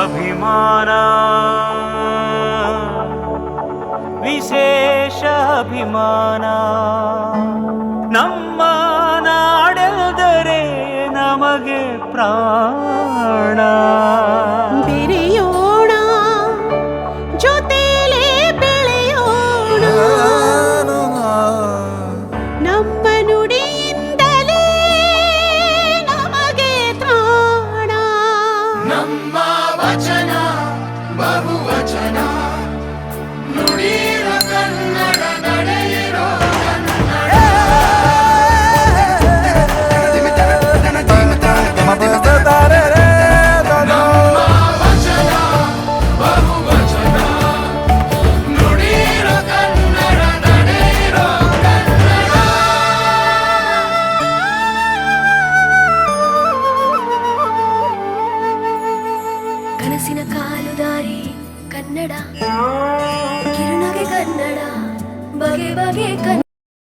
ಅಭಿಮಾನ. ವಿಶೇಷ ಅಭಿಮಾನ. ನಮ್ಮ ನಾಡೆಲ್ದರೆ ನಮಗೆ ಪ್ರಾಣ. ಬೆರೆಯೋಣ ಜೊತೆಲೇ ಬೆಳೆಯೋಣ. ನಮ್ಮ ನುಡಿಯಿಂದಲೇ ನಮಗೆ ತ್ರಾಣ. ನಮ್ಮ వచన బహువచనా ಕನಸಿನ ಕಾಲು ದಾರಿ ಕನ್ನಡ ಕಿರುನಗೆ ಕನ್ನಡ ಬಗೆ ಬಗೆ ಕನ್ನಡ.